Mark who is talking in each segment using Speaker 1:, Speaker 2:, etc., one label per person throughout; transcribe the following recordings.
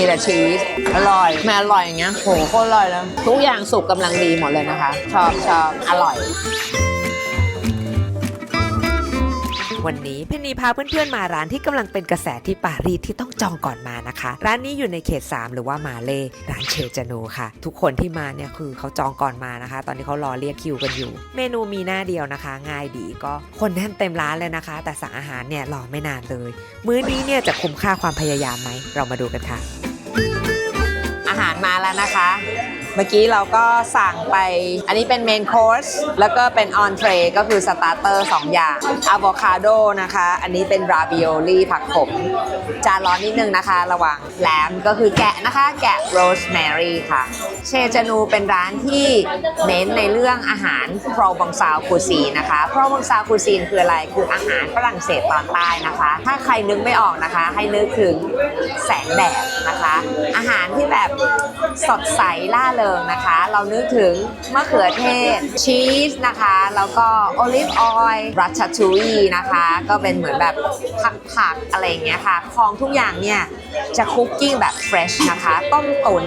Speaker 1: มีแต่ชีส อร่อยแม่อร่อยอย่างเงี้ยโหโคตรอร่อยเลยทุกอย่างสุกกำลังดีหมดเลยนะคะ ชอบชอบอร่อย
Speaker 2: วันนี้เพนนีพาเพื่อนๆมาร้านที่กำลังเป็นกระแสที่ปารีสที่ต้องจองก่อนมานะคะ ร้านนี้อยู่ในเขต 3 หรือว่ามาเลร้านเชจาโนค่ะ ทุกคนที่มาเนี่ยคือเขาจองก่อนมานะคะ ตอนนี้เขารอเรียกคิวกันอยู่ เมนูมีหน้าเดียวนะคะ ง่ายดีก็คนแน่นเต็มร้านเลยนะคะ แต่สั่งอาหารเนี่ยรอไม่นานเลย มื้อนี้เนี่ยจะคุ้มค่าความพยายามไหมเรามาดูกันค่ะ
Speaker 1: อาหารมาแล้วนะคะ มื่อกี้เราก็สั่งไป อันนี้เป็นเมนคอร์สแล้วก็เป็นออนเทรก็คือสตาร์เตอร์สองอย่างอะโวคาโดนะคะ อันนี้เป็นราบิโอลี่ผักขม จานร้อนนิดนึงนะคะ ระวังแหลมก็คือแกะนะคะ แกะโรสแมรี่ค่ะ เชจานูเป็นร้านที่เน้นในเรื่องอาหารโปรบองซาวคูซีนะคะ โปรบองซาวคูซีนคืออะไร คืออาหารฝรั่งเศสตอนใต้นะคะ ถ้าใครนึกไม่ออกนะคะ ให้นึกถึงแสงแดดนะคะ อาหารที่แบบสดใสล่าเริงนะคะ เรานึกถึงมะเขือเทศชีสนะคะ แล้วก็โอลิฟออยล์รัชชัตูยนะคะ ก็เป็นเหมือนแบบผักๆอะไรอย่างเงี้ยค่ะ ของทุกอย่างเนี่ย จะคุกกิ้งแบบเฟรชนะคะ ต้มตุ๋น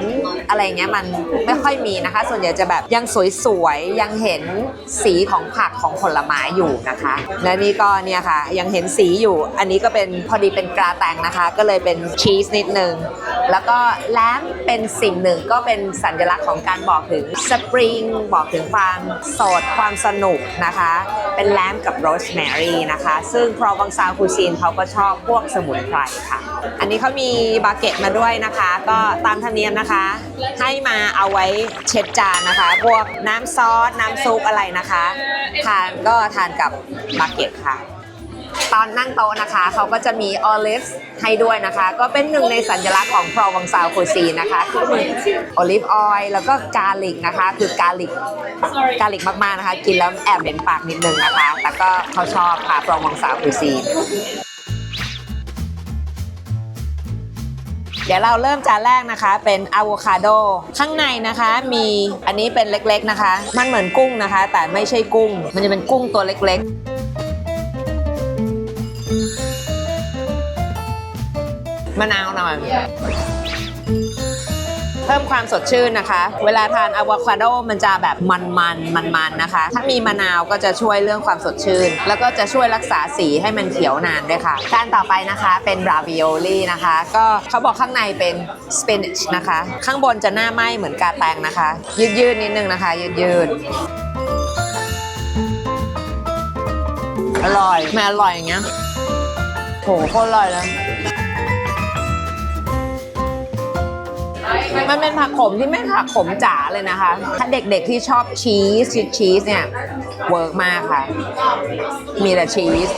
Speaker 1: อะไรเงี้ยมันไม่ค่อยมีนะคะ ส่วนใหญ่จะแบบยังสวยๆ ยังเห็นสีของผักของผลไม้อยู่นะคะ และนี่ก็เนี่ยค่ะ ยังเห็นสีอยู่ อันนี้ก็เป็นพอดีเป็นกราแตงนะคะ ก็เลยเป็นชีสนิดนึง แล้วก็แลมเป็นสิ่งหนึ่งก็เป็นสัญลักษณ์ของการบอกถึงสปริงบอกถึงความสดความสนุกนะคะ เป็นแลมกับโรสแมรี่นะคะ ซึ่งพรอวังซาคูซีนเขาก็ชอบพวกสมุนไพรค่ะ อันนี้เขามีีบาเก็ตมาด้วยนะคะ ก็ตามธรรมเนียมนะคะ ให้มาเอาไว้เช็ดจานนะคะ พวกน้ำซอส น้ำซุปอะไรนะคะ ทานก็ทานกับบาเก็ตค่ะ ตอนนั่งโต๊ะนะคะเขาก็จะมีออลิฟให้ด้วยนะคะ ก็เป็นหนึ่งในสัญลักษณ์ของพรอวังซาวคูซีนะคะคือออลิฟออยล์แล้วก็กาลิกนะคะ คือกาลิกกาลิกมากๆนะคะ กินแล้วแอบเหม็นปากนิดนึงนะคะ แต่ก็เขาชอบค่ะพรอวังซาวคูซี เดี๋ยวเราเริ่มจานแรกนะคะ เป็นอะโวคาโดข้างในนะคะมีอันนี้เป็นเล็กๆนะคะ มันเหมือนกุ้งนะคะ แต่ไม่ใช่กุ้ง มันจะเป็นกุ้งตัวเล็กๆมะนาวหน่อย พิ่มความสดชื่นนะคะ เวลาทานอะโวคาโดมันจะแบบมันๆมันๆนะคะ ถ้ามีมะนาวก็จะช่วยเรื่องความสดชื่น แล้วก็จะช่วยรักษาสีให้มันเขียวนานด้วยค่ะจานต่อไปนะคะเป็นราวิโอลี่นะคะ ก็เขาบอกข้างในเป็นสเปนิชนะคะ ข้างบนจะหน้าไหม้เหมือนกาแตงนะคะ ยืดๆนิดนึงนะคะ ยืดๆอร่อยแม่อร่อยอย่างเงี้ยโหโคตรอร่อยเลย มันเป็นผักขมที่ไม่ผักขมจ๋าเลยนะคะ ถ้าเด็กๆที่ชอบชีสชีสชีสเนี่ยเวิร์กมากค่ะ มีแต่ชีส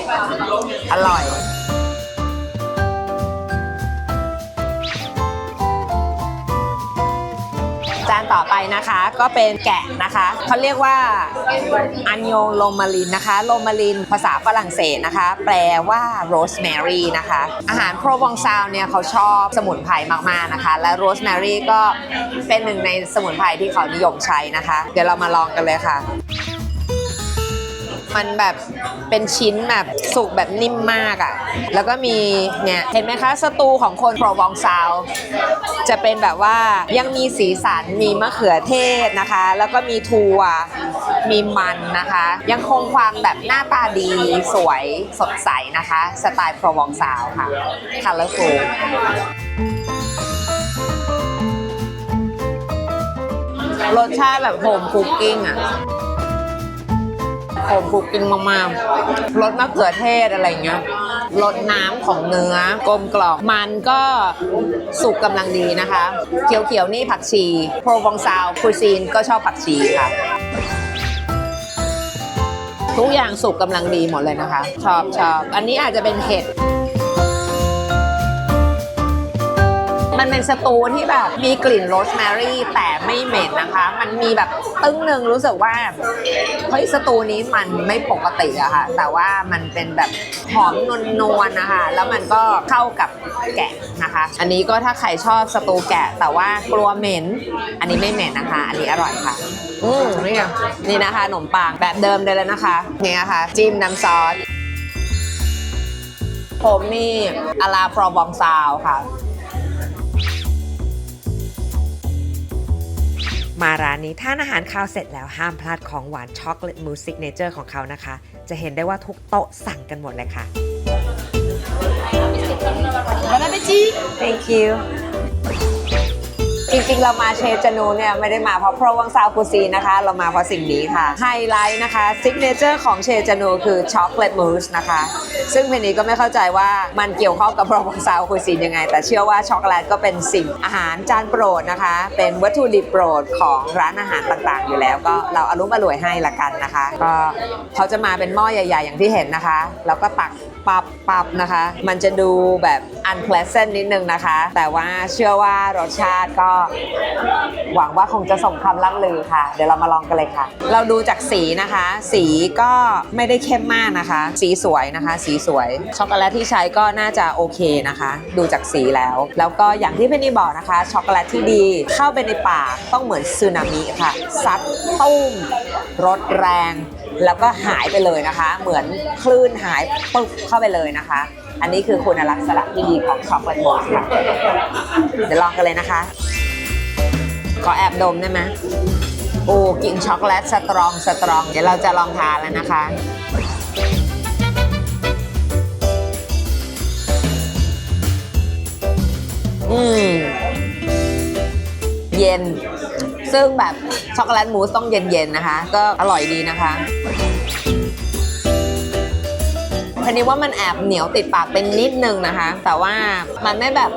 Speaker 1: อร่อย จานต่อไปนะคะก็เป็นแกะนะคะเขาเรียกว่าอันโยโลมาลินนะคะโลมาลินภาษาฝรั่งเศสนะคะ แปลว่าโรสแมรี่นะคะ อาหารโปรวองซาวเนี่ยเขาชอบสมุนไพรมากๆนะคะ และโรสแมรี่ก็เป็นหนึ่งในสมุนไพรที่เขานิยมใช้นะคะ เดี๋ยวเรามาลองกันเลยค่ะ มันแบบเป็นชิ้นแบบสุกแบบนิ่มมากอะ่ะ แล้วก็มีเนี่ยเห็นไหมคะสตูของคนโปรวองซาว จะเป็นแบบว่ายังมีสีสันมีมะเขือเทศนะคะ แล้วก็มีถั่วมีมันนะคะ ยังคงความแบบหน้าตาดีสวยสดใสนะคะ สไตล์โปรวองซาวค่ะ colorful รสชาติแบบโฮมคุกกิ้งอะ หอมคุกกิ้งมากๆรสมะเขือเทศอะไรเงี้ยรสน้ำของเนื้อกลมกล่อมมันก็สุกกำลังดีนะคะ เขียวๆนี่ผักชี โพรวองซาวคูซีนก็ชอบผักชีค่ะ ทุกอย่างสุกกำลังดีหมดเลยนะคะ ชอบชอบอันนี้อาจจะเป็นเห็ด มันเป็นสตูที่แบบมีกลิ่นโรสแมรี่แต่ไม่เหม็นนะคะ มันมีแบบตึ้งหนึ่งรู้สึกว่าเฮ้ยสตูนี้มันไม่ปกติอะค่ะ แต่ว่ามันเป็นแบบหอมนวลนวลๆนะคะ แล้วมันก็เข้ากับแกะนะคะ อันนี้ก็ถ้าใครชอบสตูแกะ แต่ว่ากลัวเหม็น อันนี้ไม่เหม็นนะคะ อันนี้อร่อยค่ะ อืมนี่ไงนี่นะคะขนมปังแบบเดิมเลยแล้วนะคะนี่นะคะจิ้มน้ำซอสผมนี่อาลาโปรบองซาวค่ะ
Speaker 2: มาร้านนี้ทานอาหารคาวเสร็จแล้วห้ามพลาดของหวานช็อกโกแลตมูสซิกเนเจอร์ของเขานะคะ จะเห็นได้ว่าทุกโต๊ะสั่งกันหมดเลยค่ะ
Speaker 1: Bon appétit Thank you จริงๆ เรามาเชฟจานูเนี่ยไม่ได้มาเพราะโปรวังซาวคูซีนะคะ เรามาเพราะสิ่งนี้ค่ะ ไฮไลท์นะคะซิกเนเจอร์ของเชฟจานูคือช็อกโกแลตมูสนะคะ ซึ่งเพนนี้ก็ไม่เข้าใจว่ามันเกี่ยวข้องกับโปรวังซาวคูซียังไง แต่เชื่อว่าช็อกโกแลตก็เป็นสิ่งอาหารจานโปรดนะคะ เป็นวัตถุดิบโปรดของร้านอาหารต่างๆ อยู่แล้วก็เราอารมณ์อร่วยให้ละกันนะคะ ก็เขาจะมาเป็นหม้อใหญ่ ๆ อย่างที่เห็นนะคะ แล้วก็ตักปับ ปับนะคะ มันจะดูแบบ unpleasant นิดนึงนะคะ แต่ว่าเชื่อว่ารสชาติก็ หวังว่าคงจะสมคำล่ำลือค่ะ เดี๋ยวเรามาลองกันเลยค่ะ เราดูจากสีนะคะ สีก็ไม่ได้เข้มมากนะคะ สีสวยนะคะ สีสวย ช็อกโกแลตที่ใช้ก็น่าจะโอเคนะคะ ดูจากสีแล้ว แล้วก็อย่างที่เพนนี่บอกนะคะ ช็อกโกแลตที่ดีเข้าไปในปากต้องเหมือนสึนามิค่ะซัดตุ้มรสแรง แล้วก็หายไปเลยนะคะ เหมือนคลื่นหายปึ๊บเข้าไปเลยนะคะ อันนี้คือคุณลักษณะที่ดีของช็อกโกแลตบอสค่ะเดี๋ยวลองกันเลยนะคะ ขอแอบดมได้ไหมโอ้กลิ่นช็อกโกแลตสตรองสตรอง เดี๋ยวเราจะลองทานแล้วนะคะอืมเย็น ซึ่งแบบช็อกโกแลตมูสต้องเย็นๆนะคะ ก็อร่อยดีนะคะคันนี้ว่ามันแอบเหนียวติดปากเป็นนิดนึงนะคะ แต่ว่ามันไม่แบบ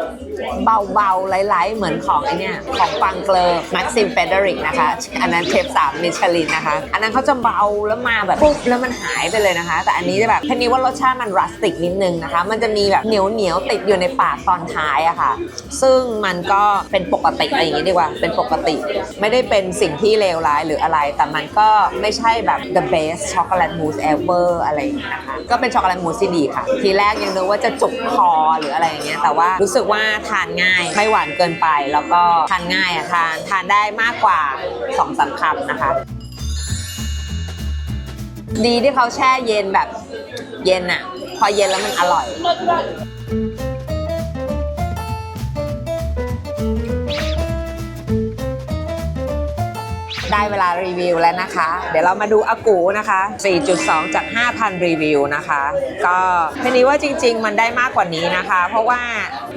Speaker 1: เบาๆไหลๆเหมือนของไอเนี่ยของปังเกลอร์แม็กซิมเฟเดริกนะคะ อันนั้นเชฟสามมิชลินนะคะ อันนั้นเขาจะเบาแล้วมาแบบปุ๊บแล้วมันหายไปเลยนะคะ แต่อันนี้จะแบบทีนี้ว่ารสชาติมันรัสติกนิดนึงนะคะ มันจะมีแบบเหนียวเหนียวๆติดอยู่ในปากตอนท้ายอะค่ะ ซึ่งมันก็เป็นปกติอะไรอย่างงี้ดีกว่า เป็นปกติ ไม่ได้เป็นสิ่งที่เลวร้ายหรืออะไร แต่มันก็ไม่ใช่แบบ the best chocolate mousse ever อะไรอย่างเงี้ยนะคะ ก็เป็นช็อกโกแลตมูสที่ดีค่ะ ทีแรกยังนึกว่าจะจุกคอหรืออะไรอย่างเงี้ย แต่ว่ารู้สึกว่าทานง่าย ไม่หวานเกินไปแล้วก็ทานง่ายอะทานทานได้มากกว่า2องสามคำนะคะ ดีที่เขาแช่เย็นแบบเย็นอะพอเย็นแล้วมันอร่อย ได้เวลารีวิวแล้วนะคะ เดี๋ยวเรามาดูอากูนะคะ 4.2 จาก 5,000 รีวิวนะคะ ก็ทีนี้ว่าจริง ๆ มันได้มากกว่านี้นะคะ เพราะว่า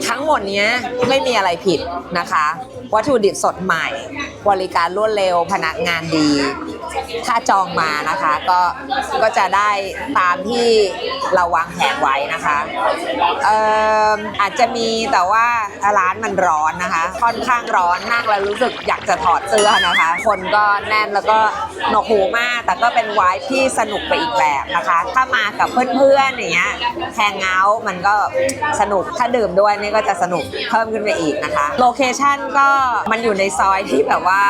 Speaker 1: ทั้งหมดเนี้ยไม่มีอะไรผิดนะคะ วัตถุดิบสดใหม่ บริการรวดเร็วพนักงานดี ถ้าจองมานะคะก็ก็จะได้ตามที่เราวางแผนไว้นะคะเอ่ออาจจะมีแต่ว่าร้านมันร้อนนะคะ ค่อนข้างร้อนนั่งแล้วรู้สึกอยากจะถอดเสื้อนะคะ คนก็แน่นแล้วก็หนกหูมาก แต่ก็เป็นไวท์ที่สนุกไปอีกแบบนะคะ ถ้ามากับเพื่อนๆอย่างเงี้ยแฮงเอาท์มันก็สนุกถ้าดื่มด้วยนี่ก็จะสนุกเพิ่มขึ้นไปอีกนะคะโลเคชั่นก็มันอยู่ในซอยที่แบบว่า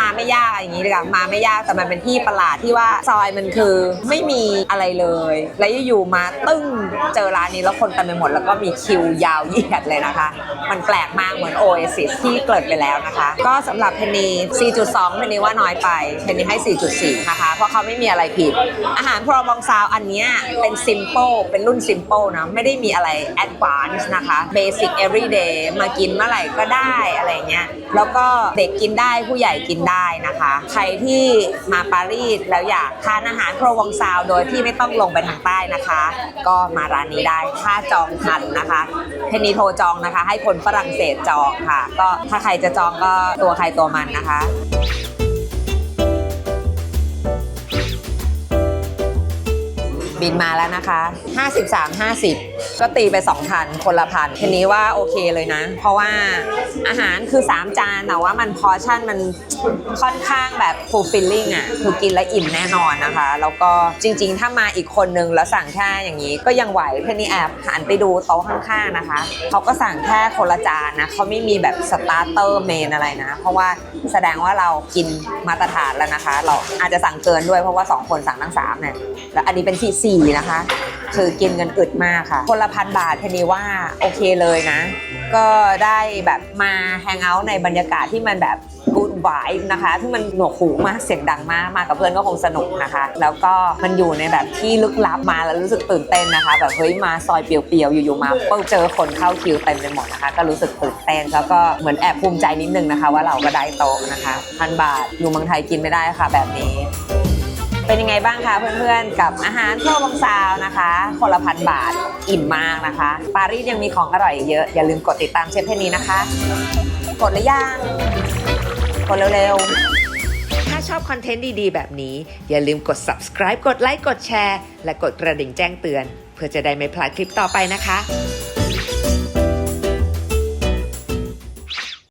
Speaker 1: มาไม่ยากอย่างนี้ดีกว่ามาไม่ยากแต่มันเป็นที่ประหลาดที่ว่าซอยมันคือไม่มีอะไรเลย แล้วอยู่ๆมาตึ้งเจอร้านนี้แล้วคนเต็มไปหมด แล้วก็มีคิวยาวเหยียดเลยนะคะ มันแปลกมากเหมือนโอเอซิสที่เกิดไปแล้วนะคะ ก็สำหรับเพนนี4.2เพนนีว่าน้อยไปเพนนีให้ 4.4 นะคะ เพราะเขาไม่มีอะไรผิด อาหารโปรบองซาวอันนี้เป็นซิม p ป e เป็นรุ่นซิม p ป e นะ ไม่ได้มีอะไรแอดวานซ์นะคะ Basic everyday มากินเมื่อไหร่ก็ได้อะไรเงี้ยแล้วก็เด็กกินได้ผู้ใหญ่กินได้นะคะ ใครที่มาปารีสแล้วอยากทานอาหารโปรวองซาว โดยที่ไม่ต้องลงไปทางใต้นะคะ ก็มาร้านนี้ได้ถ้าจองทันนะคะเพนนีโทรจองนะคะ ให้คนฝรั่งเศสจองค่ะ ก็ถ้าใครจะจองก็ตัวใครตัวมันนะคะบินมาแล้วนะคะ 53 50 ก็ตีไป2,000คนละพันทีนี้ว่าโอเคเลยนะ เพราะว่าอาหารคือ 3 จานแต่ว่ามันพอชั่นมันค่อนข้างแบบ fulfilling อะคือกินแล้วอิ่มแน่นอนนะคะ แล้วก็จริง ๆ ถ้ามาอีกคนนึงแล้วสั่งแค่อย่างนี้ ก็ยังไหวเพนนี่แอบหันไปดูโต๊ะข้างๆนะคะเขาก็สั่งแค่คนละจานนะเขาไม่มีแบบสตาร์เตอร์เมนอะไรนะ เพราะว่าแสดงว่าเรากินมาตรฐานแล้วนะคะ เราอาจจะสั่งเกินด้วยเพราะว่า 2 คนสั่งทั้ง3เนี่ยแล้วอันนี้เป็นที่4นะคะ คือกินเงินอึดมากค่ะ คนละพันบาทเพนนีว่าโอเคเลยนะ ก็ได้แบบมาแฮงเอาท์ในบรรยากาศที่มันแบบกูดไวท์นะคะที่มันหนวกหูมากเสียงดังมากมากับเพื่อนก็คงสนุกนะคะ แล้วก็มันอยู่ในแบบที่ลึกลับมาแล้วรู้สึกตื่นเต้นนะคะ แบบเฮ้ยมาซอยเปลี่ยวๆอยู่ๆมาปุ๊บเจอคนเข้าคิวเต็มไปหมดนะคะ ก็รู้สึกตื่นเต้นแล้วก็เหมือนแอบภูมิใจนิดนึงนะคะ ว่าเราก็ได้โต๊ะนะคะพันบาทอยู่เมืองไทยกินไม่ได้ค่ะแบบนี้ เป็นยังไงบ้างคะเพื่อนๆ กับอาหารโครบางซาวนะคะ คนละพันบาทอิ่มมากนะคะ ปารีสยังมีของอร่อยเยอะ อย่าลืมกดติดตามเชฟเพนนีนะคะ กดหรือยังกดเร็วๆ
Speaker 2: ถ้าชอบคอนเทนต์ดีๆ แบบนี้ อย่าลืมกด subscribe กดไลค์กดแชร์ และกดกระดิ่งแจ้งเตือน เพื่อจะได้ไม่พลาดคลิปต่อไปนะคะ